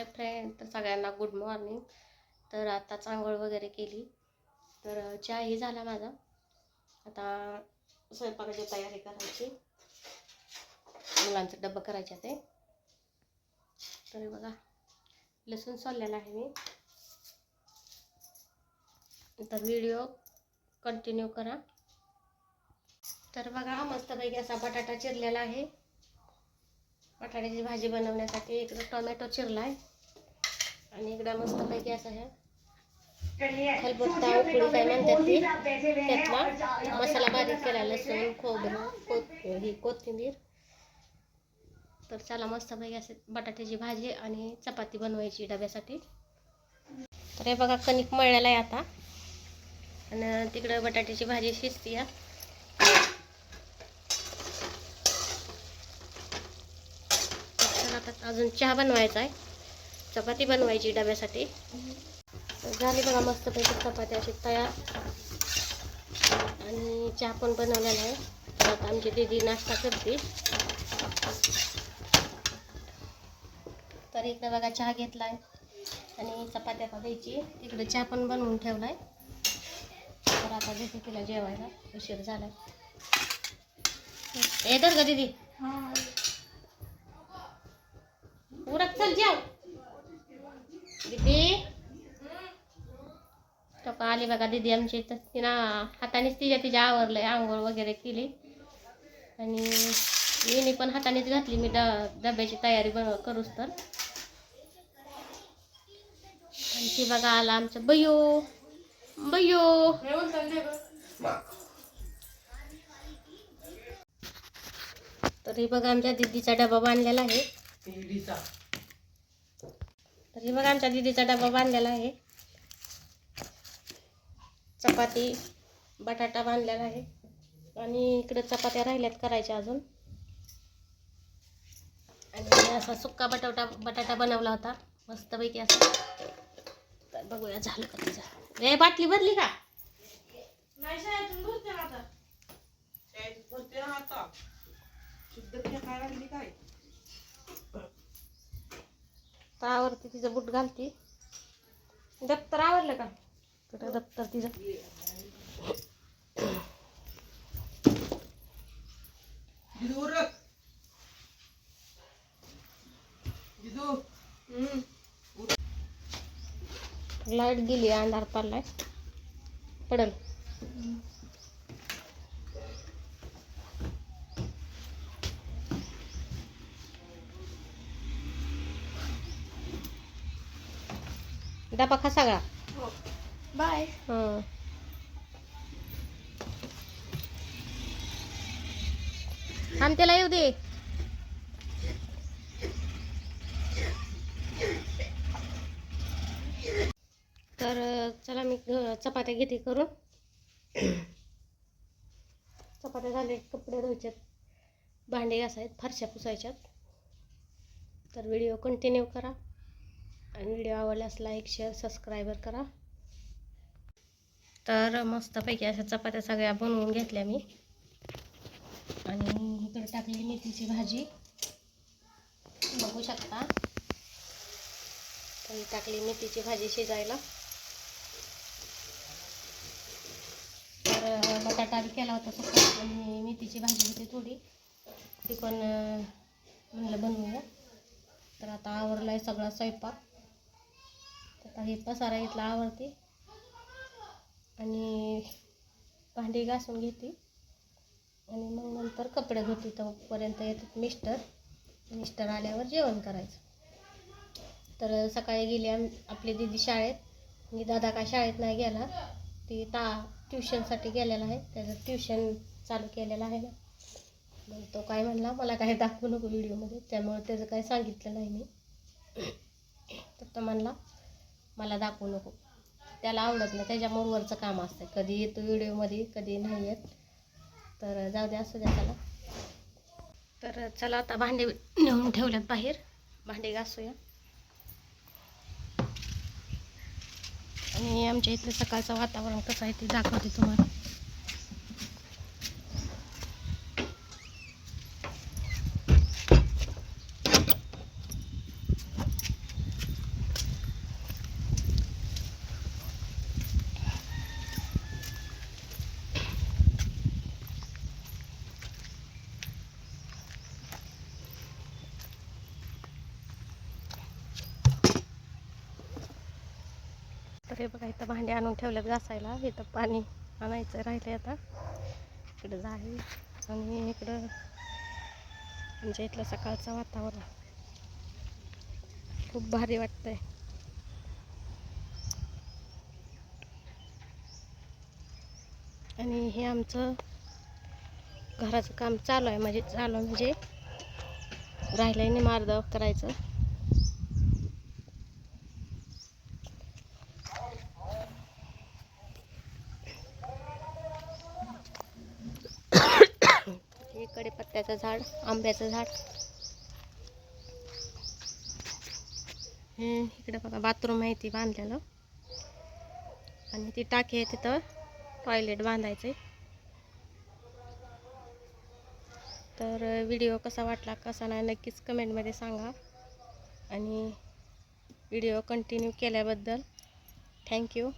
Hi friend तर सगळ्यांना good morning. तर आता चांगळ वगैरे केली. तर चहाही झाला माझा. आता स्वयंपाकाची तयारी करायची. मुलांचं डब्बा करायचे ते तर बघा लसूण सोललेला आहे मी. तर व्हिडिओ कंटिन्यू करा. तर बघा मस्तपैकी असा बटाटा चिरलेला आहे. बटाट्याची भाजी बनवण्यासाठी इकडं टोमॅटो चिरला आहे आणि इकडं मस्तपैकी असं हे. खलबत्ता उकळी काय म्हणतात ते. त्यातला मसाला बारीक केला लसूण खोबरं कोथ ही कोथिंबीर. तर चला मस्तपैकी असे बटाट्याची भाजी आणि चपाती बनवायची डब्यासाठी. तर हे बघा कणिक मळलेला आहे आता. आणि तिकडं बटाट्याची भाजी शिजती या आता अजून चहा बनवायचा आहे. चपाती बनवायची डब्यासाठी. झाली बघा मस्तपैकी चपाती अशी तयार. आणि चहा पण बनवलेला आहे. आता आमची दीदी नाश्ता करते. तर इकडे बघा चहा घेतला आहे आणि चपात्या द्यायची. तिकडे चहा पण बनवून ठेवला आहे तर आता देते तिला जेवायला उशीर झाला येतात का दीदी. उरक चल जेव. दीदी. तो का आली बघा दीदी आमची इथं. तिनं हातानेच तिच्या तिच्या आवरलंय आंघोळ वगैरे केली. आणि मी पण हातानेच घातली मी ड डब्याची तयारी बन करूच तर. आणि ती बघा आला आमचं बयो. बयो. तर ही बघा आमच्या दीदीचा डबा बांधलेला आहे. तर ही बघा आमच्या दीदीचा डबा बांधलेला आहे. चपाती बटाटा बांधलेला आहे. आणि इकडे चपात्या राहिल्यात करायच्या अजून. आणि असा सुक्का बटाटा बटाटा बनवला होता. मस्तपैकी असा. तर बघूया झालं का तिचं ए बाटली भरली का? तर आवरती तिचं बूट घालती. दप्तर आवरलं का? तर दप्तर तिचं. लाइट गेली अंधार पडलाय. पडल. डबा खा सगळा. बाय. हं. थांब त्याला येऊ दे. तर चला मी चपात्या घेते करून. चपात्या झाले कपडे धुवायच्यात भांडे घासायत फरशा पुसायच्यात. तर व्हिडिओ कंटिन्यू करा. आणि व्हिडिओ आवडल्यास लाईक शेअर सबस्क्रायबर करा. तर मस्तपैकी अशा चपात्या सगळ्या बनवून घेतल्या मी. आणि इकडे टाकली मेथीची भाजी. बघू शकता. तर टाकली मेथीची भाजी शिजायला. तर बटाटा बी केला होता सुका आणि मेथीची भाजी होती थोडी. ती पण म्हणलं बनवूया. तर आता आवरला आहे सगळा स्वयंपाक. आता हे पसारा घेतला आवडते. आणि भांडी घासून घेते. आणि मग नंतर कपडे धुते तोपर्यंत येतात मिस्टर. मिस्टर आल्यावर जेवण करायचं. तर सकाळी गेली आम आपली दिदी शाळेत. मी दादा काय शाळेत नाही गेला. ती ता ट्युशनसाठी गेलेला आहे. त्याचं ट्युशन चालू केलेलं आहे ना. मग तो काय म्हणला मला काही दाखवू नको व्हिडिओमध्ये त्यामुळे त्याचं काही सांगितलं नाही मी. तर तो म्हणला मला दाखवू नको. त्याला आवडत नाही त्याच्या मूडवरचं काम असतं. कधी येतो व्हिडिओमध्ये कधी नाही येत. तर जाऊ द्या असू द्या त्याला तर चला आता भांडे नेऊन ठेवल्यात बाहेर. भांडे घासूया. आणि आमच्या इथलं सकाळचं वातावरण कसं आहे ते दाखवते तुम्हाला. हे बघा इथं भांडी आणून ठेवल्यात घासायला. इथं पाणी आणायचं राहिलं आता. इकडं जाळी आणि इकडं आमच्या इथलं सकाळचं वातावरण. खूप भारी वाटतंय. आणि हे आमचं घराचं काम चालू आहे. म्हणजे चालू म्हणजे राहिलं नाही मार्द करायचं. पत्त्याचं झाड आंब्याचं झाड. इकडं इकडे बघा बाथरूम आहे ती बांधलेलं. आणि ती टाकी आहे तिथं टॉयलेट बांधायचं आहे तर व्हिडिओ कसा वाटला कसा नाही नक्कीच कमेंटमध्ये सांगा. आणि व्हिडिओ कंटिन्यू केल्याबद्दल थँक्यू